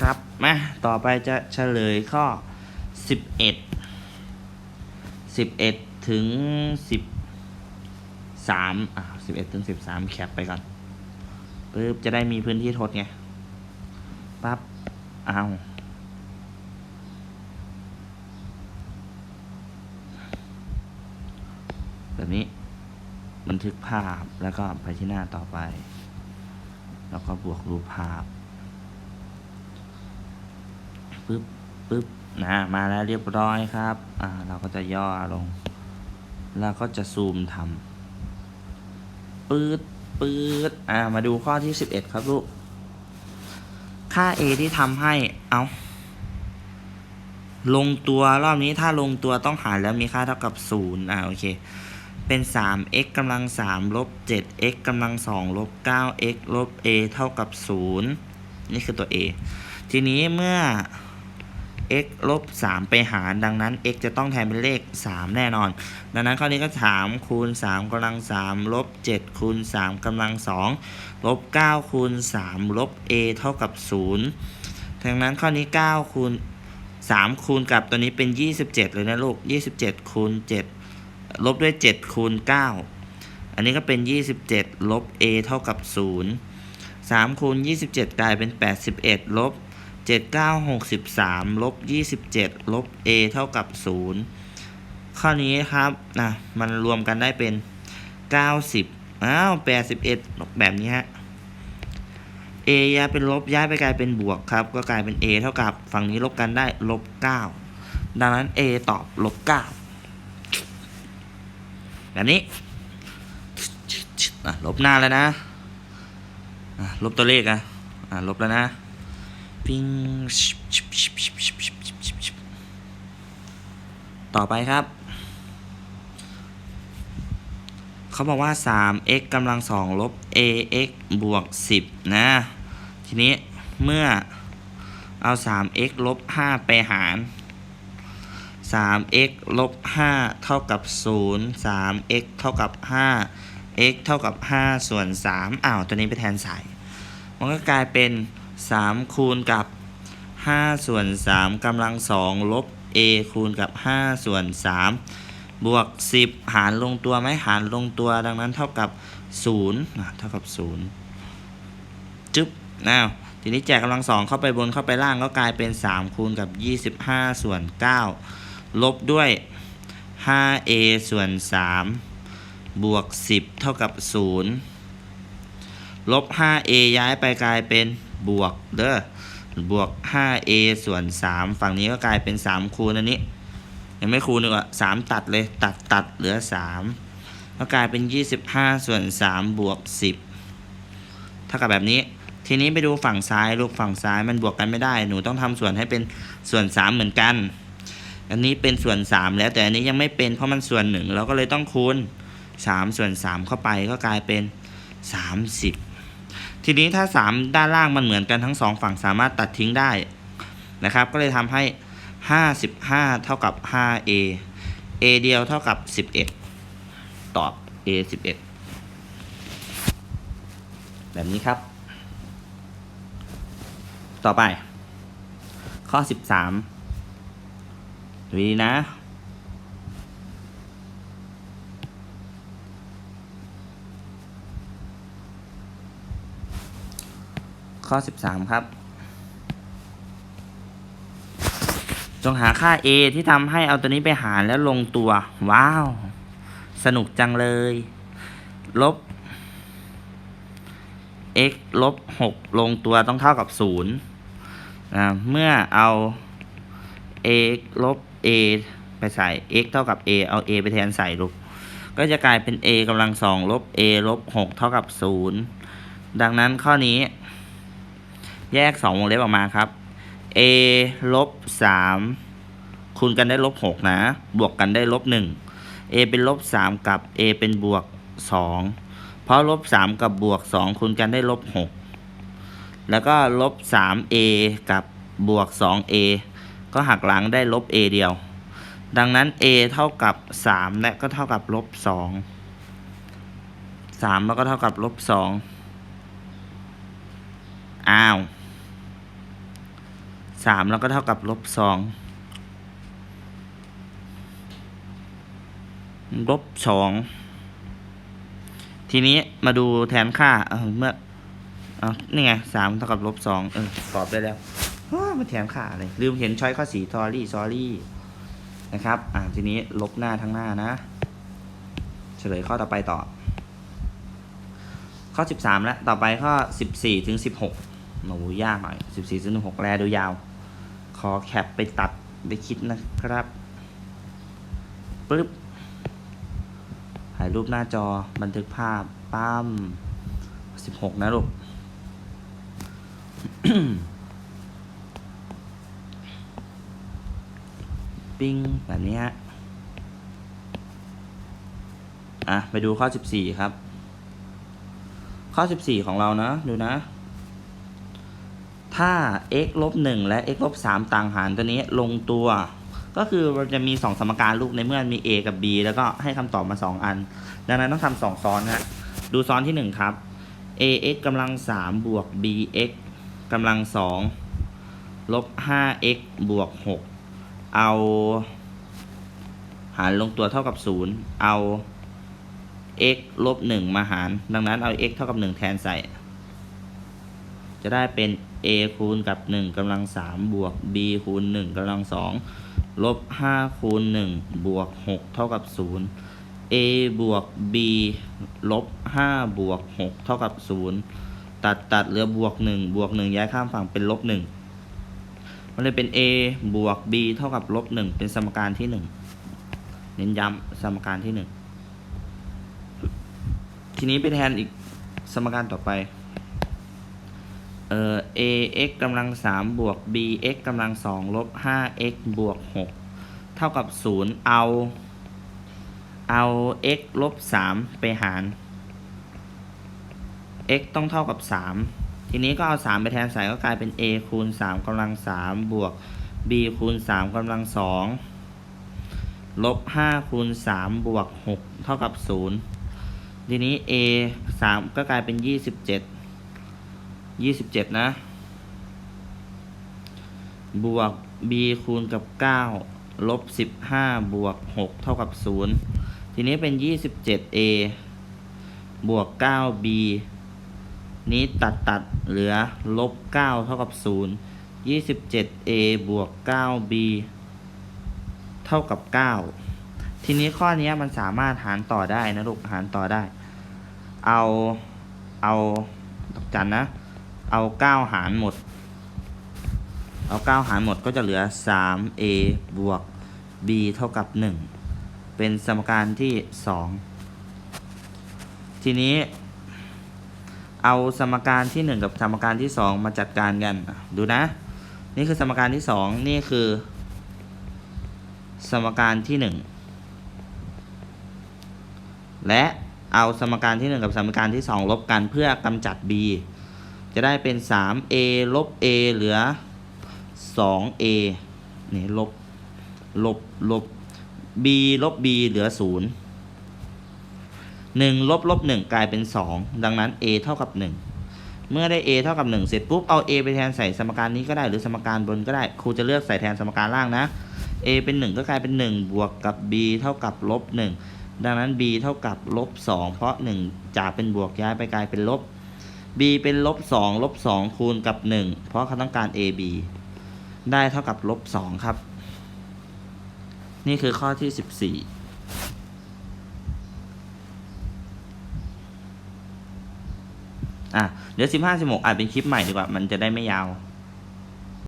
ครับ มาต่อไปจะเฉลยข้อสิบเอ็ดสิบเอ็ดถึงสิบสามอ่าสิบเอ็ดถึงสิบสามแคปไปก่อนปึ๊บจะได้มีพื้นที่ทดไงปั๊บเอาแบบนี้บันทึกภาพแล้วก็ไปที่หน้าต่อไป แล้วก็บวกรูปภาพ ปึ๊บปึ๊บนะมาแล้วเรียบร้อยครับอ่าเราก็จะย่อลง แล้วก็จะซูมทำปื๊ดปื๊ดอ่ามาดูข้อที่11ครับลูก ค่า a ที่ทำให้เอาลงตัวรอบนี้ถ้าลงตัวต้องหารแล้วมีค่าเท่ากับ0อ่าโอเคเป็น 3x กำลัง 3 ลบ 7x กำลัง 2 ลบ 9x ลบ a เท่ากับ 0 นี่คือตัว a ทีนี้เมื่อ x ลบ3ไปหาร ดังนั้น x จะต้องแทนเป็นเลข 3 แน่นอน ดังนั้นข้อนี้ก็ถามคูณ 3กำลัง 3 ลบ 7 คูณ 3กำลัง 2 ลบ 9 คูณ 3 ลบ a เท่ากับ 0 ดังนั้นข้อนี้ 9 คูณ 3 คูณกับตัวนี้เป็น 27 เลยนะลูก 27 คูณ 7 ลบด้วย 7 คูณ 9 อันนี้ก็เป็น 27 ลบ a เท่ากับ 0 3คูณ27 กลายเป็น 81 ลบ 7 9 63ลบ27ลบ a เท่ากับ0ข้อนี้ครับนะมันรวมกันได้เป็น90อ้าว81แบบนี้ฮะ a ย้ายเป็นลบย้ายไปกลายเป็นบวกครับ ก็กลายเป็น a เท่ากับฝั่งนี้ลบกันได้ลบ9ดังนั้น a ตอบลบ9แบบนี้ลบหน้าแล้วนะลบตัวเลขอะอะลบแล้วนะ ปิงต่อไปครับ เขาบอกว่า 3x กำลัง2ลบ ax บวก 10 นะ ทีนี้เมื่อเอา 3x ลบ 5 ไปหาร 3x ลบ 5 เท่ากับ 0 3x เท่ากับ 5 x เท่ากับ 5 ส่วน 3 อ้าว ตัวนี้ไปแทนใส่มันก็กลายเป็น 3 คูณกับ 5 ส่วน 3กำลัง2ลบ a คูณกับ 5 ส่วน 3 บวก 10 หารลงตัวไหมหารลงตัวดังนั้นเท่ากับ0นะเท่ากับ 0 จึ๊บอ้าวทีนี้แจกกำลังสองเข้าไปบนเข้าไปล่างก็กลายเป็น 3 คูณกับ 25 ส่วน 9 ลบด้วย 5a ส่วน 3 บวก 10 เท่ากับ 0 ลบ 5a ย้ายไปกลายเป็น บวกเด้อบวก 5a ส่วน 3 ฝั่งนี้ก็กลายเป็น 3 คูณอันนี้ยังไม่คูณดีกว่า3ตัดเลยตัดตัดเหลือ 3 ก็กลายเป็น 25 ส่วน 3 บวก 10 เท่ากับแบบนี้ ทีนี้ไปดูฝั่งซ้ายลูกฝั่งซ้ายมันบวกกันไม่ได้ หนูต้องทำส่วนให้เป็นส่วน 3 เหมือนกัน อันนี้เป็นส่วน 3 แล้วแต่อันนี้ยังไม่เป็นเพราะมันส่วนหนึ่งเราก็เลยต้องคูณ3ส่วน3เข้าไปก็กลายเป็น 30 ทีนี้ถ้า 3 ด้านล่างมันเหมือนกันทั้งสองฝั่งสามารถตัดทิ้งได้นะครับ ก็เลยทำให้ 55 เท่ากับ 5a a เดียวเท่ากับ 11 ตอบ a 11 แบบนี้ครับ ต่อไป ข้อ 13ดูดีนะ ข้อ 13 ครับ จงหาค่า a ที่ทำให้เอาตัวนี้ไปหารแล้วลงตัว ว้าว สนุกจังเลย ลบ x ลบ 6 ลงตัวต้องเท่ากับ 0 นะ เมื่อเอา x ลบ a ไปใส่ x เท่ากับ a เอา a ไปแทนใส่ลูก ก็จะกลายเป็น a กำลังสองลบ a ลบ 6 เท่ากับ 0 ดังนั้นข้อนี้ แยก2วงเล็บออกมาครับ a ลบ3คูณกันได้ลบ6นะ บวกกันได้ลบ1 a เป็นลบ3กับ a เป็นบวก 2 เพราะลบ3กับบวก 2คูณกันได้ลบ6แล้วก็ลบ 3a กับบวก 2a ก็หักหลังได้ลบ a เดียว ดังนั้น a เท่ากับ 3 และก็เท่ากับลบ 2 3 แล้วก็เท่ากับลบ 2 อ้าว สามแล้วก็เท่ากับลบสองลบสองทีนี้มาดูแทนค่าเออเมื่อเอนี่ไงสามเท่ากับลบสองเออตอบได้แล้วมาแทนค่าอะไรลืมเห็นช้อยข้อสีทอรี่ซอรี่นะครับ อ่าทีนี้ลบหน้าทั้งหน้านะ เฉลยข้อต่อไปต่อ ข้อสิบสามแล้ว ต่อไปข้อสิบสี่ถึงสิบหกโหยากหน่อยสิบสี่ถึงสิบหกแลดูยาว ขอแคปไปตัดไปคิดนะครับปึ๊บถ่ายรูปหน้าจอบันทึกภาพปั้มสิบหกนะลูกปิ้งแบบนี้ฮะอะ ไปดูข้อสิบสี่ครับ ข้อสิบสี่ของเรานะ ดูนะ ถ้า x ลบหนึ่งและ x ลบสามต่างหารตัวนี้ลงตัว ก็คือมันจะมีสองสมการลูกในเมื่อมี a กับ b แล้วก็ให้คำตอบมาสองอัน ดังนั้นต้องทำสองซ้อนฮะดูซ้อนที่หนึ่งครับ ax กำลังสามบวก bx กำลังสองลบห้า x บวกหกเอา หารลงตัวเท่ากับศูนย์เอา x ลบหนึ่งมาหาร ดังนั้นเอา x เท่ากับหนึ่งแทนใส่ จะได้เป็น a คูณกับหนึ่งกำลังสามบวก b คูณหนึ่งกำลังสองลบห้าคูณหนึ่งบวกหกเท่ากับศูนย์ a บวก b ลบห้าบวกหกเท่ากับศูนย์ตัดตัดเหลือบวกหนึ่งบวกหนึ่งย้ายข้ามฝั่งเป็นลบหนึ่งมันเลยเป็น a บวก b เท่ากับลบหนึ่งเป็นสมการที่หนึ่งเน้นย้ำสมการที่หนึ่งทีนี้ไปแทนอีกสมการต่อไป เอ่อ ax กำลังสามบวก bx กำลังสองลบห้า x บวกหกเท่ากับศูนย์เอา เอา x ลบสามไปหาร x ต้องเท่ากับสามทีนี้ก็เอาสามไปแทนใส่ก็กลายเป็น a คูณสามกำลังสามบวก b คูณสามกำลังสองลบห้าคูณสามบวกหกเท่ากับศูนย์ทีนี้ a สามก็กลายเป็นยี่สิบเจ็ด ยี่สิบเจ็ดนะ บวก b คูณกับเก้าลบสิบห้าบวกหกเท่ากับศูนย์ทีนี้เป็นยี่สิบเจ็ด a บวกเก้า b นี้ตัดตัดเหลือลบเก้าเท่ากับศูนย์ยี่สิบเจ็ด a บวกเก้า b เท่ากับเก้าทีนี้ข้อนี้มันสามารถหารต่อได้นะลูกหารต่อได้ เอาเอาดอกจันนะ เอาเก้าหารหมด เอาเก้าหารหมดก็จะเหลือสาม a บวก b เท่ากับหนึ่งเป็นสมการที่สองทีนี้ เอาสมการที่หนึ่งกับสมการที่สองมาจัดการกัน ดูนะ นี่คือสมการที่สองนี่คือ สมการที่หนึ่งและเอาสมการที่หนึ่งกับสมการที่สองลบกันเพื่อกำจัด b จะได้เป็น 3a ลบ a เหลือ 2a นี่ลบ ลบ ลบ b ลบ b เหลือ 0 1 ลบ ลบ 1 กลายเป็น 2 ดังนั้น a เท่ากับ 1 เมื่อได้ a เท่ากับ 1 เสร็จปุ๊บ เอา a ไปแทนใส่สมการนี้ก็ได้หรือสมการบนก็ได้ ครูจะเลือกใส่แทนสมการล่างนะ a เป็น 1 ก็กลายเป็น 1 บวกกับ b เท่ากับลบ 1 ดังนั้น b เท่ากับลบ 2 เพราะ 1 จากเป็นบวกย้ายไปกลายเป็นลบ b เป็นลบสองลบสองคูณกับหนึ่งเพราะเขาต้องการ ab ได้เท่ากับลบสองครับ นี่คือข้อที่สิบสี่อะเดี๋ยวสิบห้าสิบหกอ่านเป็นคลิปใหม่ดีกว่า มันจะได้ไม่ยาว